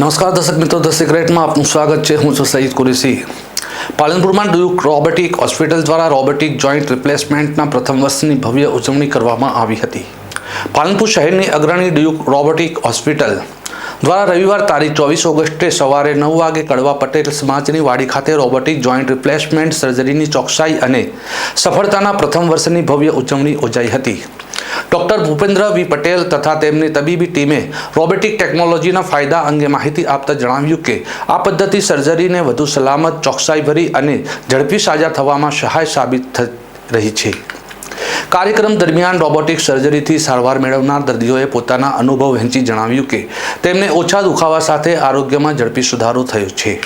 નમસ્કાર દર્શક મિત્રો, ધ સિક્રેટમાં આપનું સ્વાગત છે. હું છું સઈદ કુરેશી. પાલનપુરમાં ડ્યુક રોબોટિક હોસ્પિટલ દ્વારા રોબોટિક જોઈન્ટ રિપ્લેસમેન્ટના પ્રથમ વર્ષની ભવ્ય ઉજવણી કરવામાં આવી હતી. પાલનપુર શહેરની અગ્રણી ડ્યુક રોબોટિક હોસ્પિટલ દ્વારા રવિવાર તારીખ ચોવીસ ઓગસ્ટે સવારે નવ વાગે કડવા પટેલ સમાજની વાડી ખાતે રોબોટિક જોઈન્ટ રિપ્લેસમેન્ટ સર્જરીની ચોકસાઈ અને સફળતાના પ્રથમ વર્ષની ભવ્ય ઉજવણી યોજાઈ હતી. ડોક્ટર ભૂપેન્દ્ર વી પટેલ તથા તેમની તબીબી ટીમે રોબોટિક ટેકનોલોજીના ફાયદા અંગે માહિતી આપતા જણાવ્યું કે, આ પદ્ધતિ સર્જરીને વધુ સલામત, ચોકસાઈભરી અને ઝડપી સાજા થવામાં સહાય સાબિત થઈ રહી છે. કાર્યક્રમ દરમિયાન રોબોટિક સર્જરીથી સારવાર મેળવનાર દર્દીઓએ પોતાના અનુભવ વહેંચી જણાવ્યું કે, તેમને ઓછા દુખાવા સાથે આરોગ્યમાં ઝડપી સુધારો થયો છે.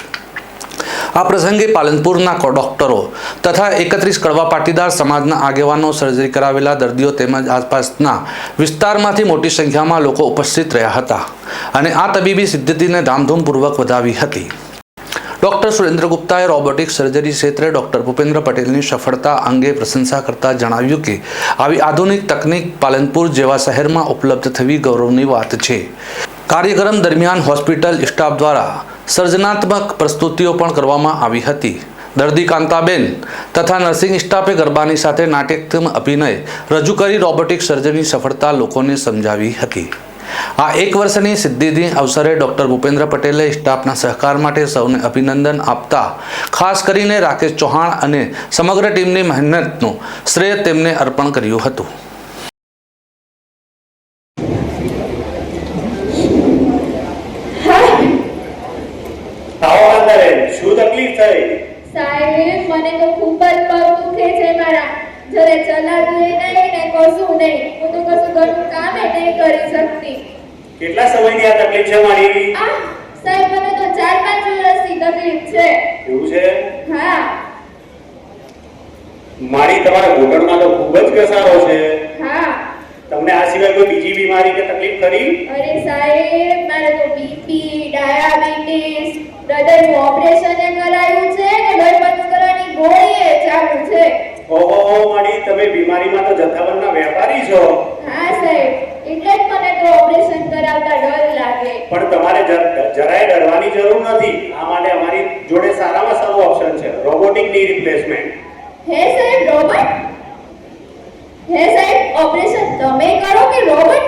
આ પ્રસંગે પાલનપુરના ડોક્ટરો તથા એકત્રીસ કડવા પાટીદાર સમાજના આગેવાનો સર્જરી કરાવેલા દર્દીઓ તેમજ આસપાસના વિસ્તારમાંથી મોટી સંખ્યામાં લોકો ઉપસ્થિત રહ્યા હતા અને આ તબીબી સિદ્ધિને ધામધૂમપૂર્વક વધાવી હતી. ડોક્ટર સુરેન્દ્ર ગુપ્તાએ રોબોટિક સર્જરી ક્ષેત્રે ડોક્ટર ભૂપેન્દ્ર પટેલની સફળતા અંગે પ્રશંસા કરતા જણાવ્યું કે, આવી આધુનિક તકનીક પાલનપુર જેવા શહેરમાં ઉપલબ્ધ થવી ગૌરવની વાત છે. કાર્યક્રમ દરમિયાન હોસ્પિટલ સ્ટાફ દ્વારા સર્જનાત્મક પ્રસ્તુતિઓ પણ કરવામાં આવી હતી. દર્દી કાંતાબેન તથા નર્સિંગ સ્ટાફે ગરબાની સાથે નાટ્યક્રમ અભિનય રજૂ કરી રોબોટિક સર્જરીની સફળતા લોકોને સમજાવી હતી. આ એક વર્ષની સિદ્ધિની અવસરે ડૉક્ટર ભૂપેન્દ્ર પટેલે સ્ટાફના સહકાર માટે સૌને અભિનંદન આપતા, ખાસ કરીને રાકેશ ચૌહાણ અને સમગ્ર ટીમની મહેનતનું શ્રેય તેમને અર્પણ કર્યું હતું આવો કાંતાબેન શું તકલીફ થઈ. સાહેબ મને તો ખૂબ જ પગ દુખે છે મારા. જરે ચલાતું નહીં ને કશું નહીં. હું તો કશું ઘરનું કામ એ નહીં કરી શકતી. કેટલા સમયથી આ તકલીફ છે મારી? આ સાહેબ મને તો ચાર પાંચ વર્ષથી તકલીફ છે. એવું છે? હા. મારી તમારા ઘૂંટણમાં તો ખૂબ જ ઘસારો છે. હા. તમને આ સિવાય કોઈ બીજી બીમારી કે તકલીફ ખરી? અરે સાહેબ મારે તો બીપી ડાયાબિટીસ હૃદયનું ઓપરેશન એ કરાયું છે ને લોહી કરવાની ગોળી એ ચાલુ છે. ઓહો મારી તમે બીમારીમાં તો જથ્થાબંધના વેપારી છો. હા સાહેબ. એટલે જ મને તો ઓપરેશન કરાવતા ડર લાગે. પણ તમારે જરાય ડરવાની જરૂર નથી. આ માટે અમારી જોડે સારામાં સારું ઓપ્શન છે. રોબોટિકની રિપ્લેસમેન્ટ હે સાહેબ રોબોટ હે સાહેબ ઓપરેશન તમે કરો કે રોબોટ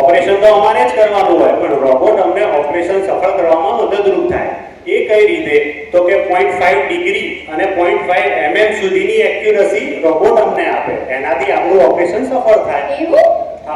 ઓપરેશન તો અમારે જ કરવાનું હોય, પણ રોબોટ અમને ઓપરેશન સફળ કરવામાં મદદરૂપ થાય. એ કઈ રીતે? તો કે 0.5 ડિગ્રી અને પોઈન્ટ ફાઈવ એમએમ સુધીની એક્યુરસી રોબોટ અમને આપે. એનાથી આપણું ઓપરેશન સફળ થાય.